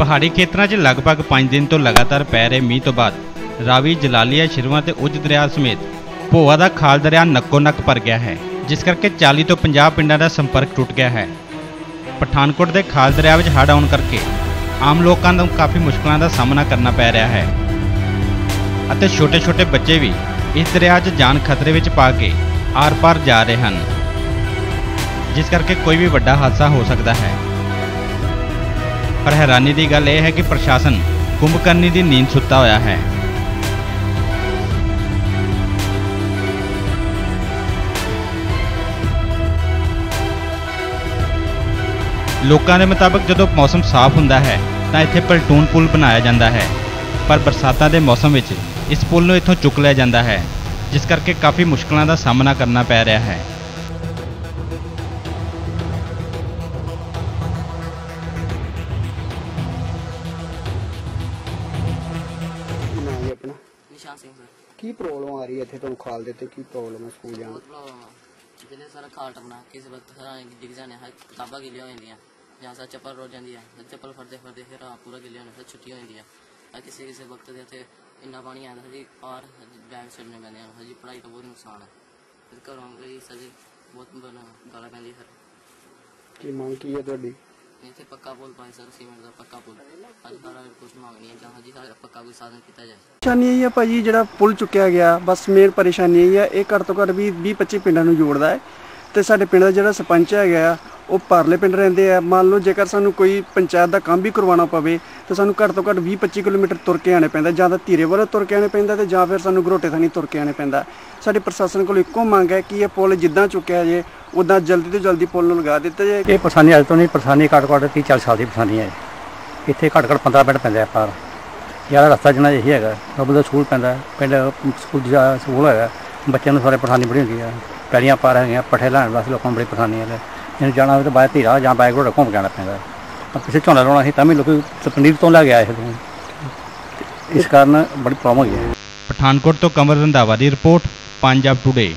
ਪਹਾੜੀ ਖੇਤਰਾਂ 'ਚ ਲਗਭਗ 5 ਦਿਨ ਤੋਂ ਲਗਾਤਾਰ ਪੈ ਰਹੇ ਮੀਂਹ ਤੋਂ ਬਾਅਦ ਰਾਵੀ, ਜਲਾਲੀਆ ਸ਼ਿਰਵਾ ਤੇ ਉੱਜ ਦਰਿਆ ਸਮੇਤ ਭੋਆ ਦਾ ਖਾਲ ਦਰਿਆ ਨੱਕੋ ਨੱਕ ਭਰ ਗਿਆ ਹੈ, ਜਿਸ ਕਰਕੇ 40 ਤੋਂ 50 ਪਿੰਡਾਂ ਦਾ ਸੰਪਰਕ ਟੁੱਟ ਗਿਆ ਹੈ। ਪਠਾਨਕੋਟ ਦੇ ਖਾਲ ਦਰਿਆ ਵਿੱਚ ਹੜ੍ਹ ਆਉਣ ਕਰਕੇ ਆਮ ਲੋਕਾਂ ਨੂੰ ਕਾਫੀ ਮੁਸ਼ਕਲਾਂ ਦਾ ਸਾਹਮਣਾ ਕਰਨਾ ਪੈ ਰਿਹਾ ਹੈ। ਅਤੇ ਛੋਟੇ-ਛੋਟੇ ਬੱਚੇ ਵੀ ਇਸ ਦਰਿਆ 'ਚ ਜਾਨ ਖਤਰੇ ਵਿੱਚ ਪਾ ਕੇ ਆਰ-ਪਾਰ ਜਾ ਰਹੇ ਹਨ, ਜਿਸ ਕਰਕੇ ਕੋਈ ਵੀ ਵੱਡਾ ਹਾਦਸਾ ਹੋ ਸਕਦਾ ਹੈ। ਪਰ ਹੈਰਾਨੀ ਦੀ ਗੱਲ ਇਹ ਹੈ ਕਿ ਪ੍ਰਸ਼ਾਸਨ ਕੁੰਭਕਰਨੀ ਦੀ ਨੀਂਦ ਸੁੱਤਾ ਹੋਇਆ ਹੈ। ਲੋਕਾਂ ਦੇ ਮੁਤਾਬਕ ਜਦੋਂ ਮੌਸਮ ਸਾਫ਼ ਹੁੰਦਾ ਹੈ, ਤਾਂ ਇੱਥੇ ਪਲਟੂਨ ਪੁਲ ਬਣਾਇਆ ਜਾਂਦਾ ਹੈ। ਪਰ ਬਰਸਾਤਾਂ ਦੇ ਮੌਸਮ ਵਿੱਚ ਇਸ ਪੁਲ ਨੂੰ ਇੱਥੋਂ ਚੁੱਕ ਲਿਆ ਜਾਂਦਾ ਹੈ, ਜਿਸ ਕਰਕੇ ਕਾਫੀ ਮੁਸ਼ਕਲਾਂ ਦਾ ਸਾਹਮਣਾ ਕਰਨਾ ਪੈ ਰਿਹਾ ਹੈ। ਨਿਸ਼ਾਨ ਸਿੰਘ ਕੀ ਪ੍ਰੋਬਲਮ ਆ ਰਹੀ ਹੈ ਇੱਥੇ ਤੁਹਾਨੂੰ ਖਾਲ ਦੇ ਤੇ ਕੀ ਪ੍ਰੋਬਲਮ ਹੈ ਸਕੂਲ ਜਾਣ ਬਹੁਤ ਪ੍ਰੋਬਲਮ ਆ। ਜਿਹਦੇ ਸਾਰਾ ਖਾਲ ਟਪਣਾ ਕਿਸੇ ਵਕਤ ਹਰਾਂ ਡਿੱਗ ਜਾਣੇ ਹੈ ਕਿਤਾਬਾਂ ਗਿੱਲੀਆਂ ਹੋ ਜਾਂਦੀਆਂ। ਜਾਂ ਸਾ ਚੱਪਲ ਰੋ ਜਾਂਦੀ ਹੈ ਤੇ ਚੱਪਲ ਫੜਦੇ ਫੜਦੇ ਫਿਰ ਰਾਹ ਪੂਰਾ ਗਿੱਲੇ ਹੋਣੇ ਫਿਰ ਛੁੱਟੀ ਹੋ ਜਾਂਦੀ ਹੈ ਆ ਕਿਸੇ ਕਿਸੇ ਵਕਤ ਦੇ ਇੱਥੇ ਇੰਨਾ ਪਾਣੀ ਆਉਂਦਾ ਜੀ ਔਰ ਬੈਗ ਛੱਡਣੇ ਪੈਂਦੇ ਹਨ ਹਜੀ ਪੜ੍ਹਾਈ ਤੋਂ ਬਹੁਤ ਨੁਕਸਾਨ ਹੈ ਇਸ ਘਰੋਂ ਲਈ ਸਜੀ ਬਹੁਤ ਬਣਾ ਗਾਲਾਂ ਪੈਂਦੀ ਫਿਰ। ਕੀ ਮੰਗ ਕੀ ਹੈ ਤੁਹਾਡੀ? ਇੱਥੇ ਪੱਕਾ ਪੁਲ ਪਾਏ ਸਰ ਸੀਮੈਂਟ ਦਾ ਪੱਕਾ ਪੁਲ। ਅੱਜ ਸਾਰਾ ਕੁਝ ਮੰਗਣੀ ਹੈ, ਜਾਂ ਹਜੀ ਸਾਰਾ ਪੱਕਾ ਕੋਈ ਸਾਧਨ ਕੀਤਾ ਜਾਏ। ਪਰੇਸ਼ਾਨੀ ਇਹ ਹੈ ਭਾਜੀ, ਜਿਹੜਾ ਪੁਲ ਚੁੱਕਿਆ ਗਿਆ, ਬਸ ਮੇਨ ਪਰੇਸ਼ਾਨੀ ਇਹ ਹੈ, ਇਹ ਘੱਟ ਤੋਂ ਘੱਟ ਵੀ 20 25 ਪਿੰਡਾਂ ਨੂੰ ਜੋੜਦਾ ਹੈ। ਤੇ ਸਾਡੇ ਪਿੰਡ ਦਾ ਜਿਹੜਾ ਸਰਪੰਚ ਹੈਗਾ ਉਹ ਪਰਲੇ ਪਿੰਡ ਰਹਿੰਦੇ ਆ। ਮੰਨ ਲਓ ਜੇਕਰ ਸਾਨੂੰ ਕੋਈ ਪੰਚਾਇਤ ਦਾ ਕੰਮ ਵੀ ਕਰਵਾਉਣਾ ਪਵੇ, ਤਾਂ ਸਾਨੂੰ ਘੱਟ ਤੋਂ ਘੱਟ 20 25 ਕਿਲੋਮੀਟਰ ਤੁਰ ਕੇ ਆਣੇ ਪੈਂਦਾ। ਜਾਂ ਤਾਂ ਧੀਰੇ ਵੱਲੋਂ ਤੁਰ ਕੇ ਆਣੇ ਪੈਂਦਾ ਤੇ ਜਾਂ ਫਿਰ ਸਾਨੂੰ ਗਰੋਟੇ ਥਾਣੀ ਤੁਰ ਕੇ ਆਣੇ ਪੈਂਦਾ। ਸਾਡੇ ਪ੍ਰਸ਼ਾਸਨ ਕੋਲ ਇੱਕੋ ਮੰਗ ਹੈ ਕਿ ਇਹ ਪੁਲ ਜਿੱਦਾਂ ਚੁੱਕਿਆ ਜੇ ਉਦਾਂ ਜਲਦੀ ਤੋਂ ਜਲਦੀ ਪੁਲ ਨੂੰ ਲਗਾ ਦਿੱਤਾ ਜੇ ਇਹ ਪਰੇਸ਼ਾਨੀ ਅੱਜ ਤੋਂ ਨਹੀਂ, ਪਰੇਸ਼ਾਨੀ ਘੱਟ ਘੱਟ 30 40 ਸਾਲ ਦੀ ਪਰੇਸ਼ਾਨੀ ਹੈ। ਇੱਥੇ ਘੱਟ ਘੱਟ 15 ਮਿੰਟ ਪੈਂਦੇ ਆ ਪਾਰ। ਯਾਰ ਰਸਤਾ ਜਿੰਨਾ ਇਹੀ ਹੈਗਾ ਰੱਬ ਦਾ ਸਕੂਲ ਪੈਂਦਾ, ਪਿੰਡ ਸਕੂਲ ਦਾ ਸਕੂਲ ਹੈਗਾ। ਬੱਚਿਆਂ ਨੂੰ ਸਾਰੇ ਪਰੇਸ਼ਾਨੀ ਬੜੀ ਹੁੰਦੀ ਹੈ ਪੈੜੀਆਂ ਪਾਰ ਹੈਗੀਆਂ, ਪੱਠੇ ਲੈਣ ਵਾਸਤੇ ਲੋਕਾਂ ਨੂੰ ਬੜੀ ਪਰੇਸ਼ਾਨੀ ਹੈ। ਇਹਨੂੰ ਜਾਣਾ ਹੋਵੇ ਤਾਂ ਬਾਹਰ ਧੀਰਾ ਜਾਂ ਬਾਈਕ ਰੋਡ ਘੁੰਮ ਕੇ ਪੈਂਦਾ। ਤਾਂ ਪਿੱਛੇ ਝੋਨਾ ਲਾਉਣਾ ਸੀ, ਤਾਂ ਵੀ ਲੋਕੀ ਪਨੀਰ ਤੋਂ ਲੈ ਗਿਆ ਆਏ ਸੀ ਇਸ ਕਾਰਨ ਬੜੀ ਪ੍ਰੋਬਲਮ ਹੋਈ ਹੈ। ਪਠਾਨਕੋਟ ਤੋਂ ਕਮਰ ਰੰਧਾਵਾ ਦੀ ਰਿਪੋਰਟ, ਪੰਜਾਬ ਟੁਡੇ